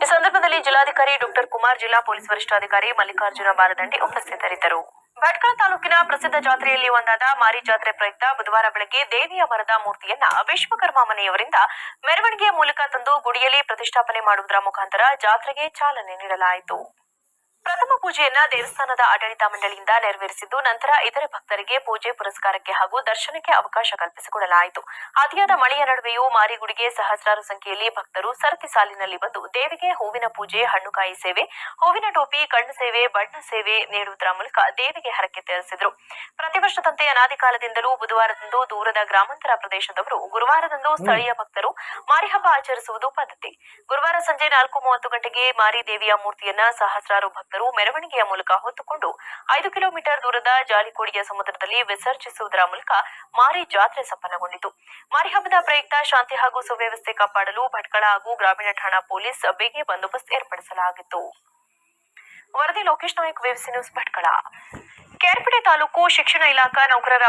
ಈ ಸಂದರ್ಭದಲ್ಲಿ ಜಿಲ್ಲಾಧಿಕಾರಿ ಡಾಕ್ಟರ್ ಕುಮಾರ್ ಜಿಲ್ಲಾ ಪೊಲೀಸ್ ವರಿಷ್ಠಾಧಿಕಾರಿ ಮಲ್ಲಿಕಾರ್ಜುನ ಬಾಲದಂಡಿ ಉಪಸ್ಥಿತರಿದ್ದರು. ಭಟ್ಕಳ ತಾಲೂಕಿನ ಪ್ರಸಿದ್ಧ ಜಾತ್ರೆಯಲ್ಲಿ ಒಂದಾದ ಮಾರಿ ಜಾತ್ರೆ ಪ್ರಯುಕ್ತ ಬುಧವಾರ ಬೆಳಗ್ಗೆ ದೇವಿಯ ಮರದ ಮೂರ್ತಿಯನ್ನ ವಿಶ್ವಕರ್ಮ ಮನೆಯವರಿಂದ ಮೆರವಣಿಗೆಯ ಮೂಲಕ ತಂದು ಗುಡಿಯಲ್ಲಿ ಪ್ರತಿಷ್ಠಾಪನೆ ಮಾಡುವುದರ ಮುಖಾಂತರ ಜಾತ್ರೆಗೆ ಚಾಲನೆ ನೀಡಲಾಯಿತು. ಪ್ರಥಮ ಪೂಜೆಯನ್ನ ದೇವಸ್ಥಾನದ ಆಡಳಿತ ಮಂಡಳಿಯಿಂದ ನೆರವೇರಿಸಿದ್ದು ನಂತರ ಇತರೆ ಭಕ್ತರಿಗೆ ಪೂಜೆ ಪುರಸ್ಕಾರಕ್ಕೆ ಹಾಗೂ ದರ್ಶನಕ್ಕೆ ಅವಕಾಶ ಕಲ್ಪಿಸಿಕೊಡಲಾಯಿತು. ಅತಿಯಾದ ಮಳೆಯ ನಡುವೆಯೂ ಮಾರಿಗುಡಿಗೆ ಸಹಸ್ರಾರು ಸಂಖ್ಯೆಯಲ್ಲಿ ಭಕ್ತರು ಸರತಿ ಸಾಲಿನಲ್ಲಿ ಬಂದು ದೇವಿಗೆ ಹೂವಿನ ಪೂಜೆ ಹಣ್ಣುಕಾಯಿ ಸೇವೆ ಹೂವಿನ ಟೋಪಿ ಕಣ್ಣು ಸೇವೆ ಬಣ್ಣ ಸೇವೆ ನೀಡುವುದರ ಮೂಲಕ ದೇವಿಗೆ ಹರಕೆ ತೀರಿಸಿದರು. ಪ್ರತಿ ವರ್ಷದಂತೆ ಅನಾದಿ ಕಾಲದಿಂದಲೂ ಬುಧವಾರದಂದು ದೂರದ ಗ್ರಾಮಾಂತರ ಪ್ರದೇಶದವರು ಗುರುವಾರದಂದು ಸ್ಥಳೀಯ ಭಕ್ತರು ಮಾರಿ ಹಬ್ಬ ಆಚರಿಸುವುದು ಪದ್ಧತಿ. ಗುರುವಾರ ಸಂಜೆ ನಾಲ್ಕು ಮೂವತ್ತು ಗಂಟೆಗೆ ಮಾರಿ ದೇವಿಯ ಮೂರ್ತಿಯನ್ನ ಸಹಸ್ರಾರು ಭಕ್ತರು ಮೆರವಣಿಗೆಯ ಮೂಲಕ ಹೊತ್ತುಕೊಂಡು ಐದು ಕಿಲೋಮೀಟರ್ ದೂರದ ಜಾಲಿಕೋಡಿಯ ಸಮುದ್ರದಲ್ಲಿ ವಿಸರ್ಜಿಸುವುದರ ಮೂಲಕ ಮಾರಿ ಜಾತ್ರೆ ಸಂಪನ್ನಗೊಂಡಿತು. ಮಾರಿ ಹಬ್ಬದ ಪ್ರಯುಕ್ತ ಶಾಂತಿ ಹಾಗೂ ಸುವ್ಯವಸ್ಥೆ ಕಾಪಾಡಲು ಭಟ್ಕಳ ಹಾಗೂ ಗ್ರಾಮೀಣ ಠಾಣಾ ಪೊಲೀಸ್ ಬಿಗಿ ಬಂದೋಬಸ್ತ್ ಏರ್ಪಡಿಸಲಾಗಿತ್ತು. ವರದಿ ಲೋಕೇಶ್ ನಾಯಕ್ ನ್ಯೂಸ್, ಭಟ್ಕಳ. ಕೆಆರ್ಪೇಟೆ ತಾಲೂಕು ಶಿಕ್ಷಣ ಇಲಾಖಾ ನೌಕರರ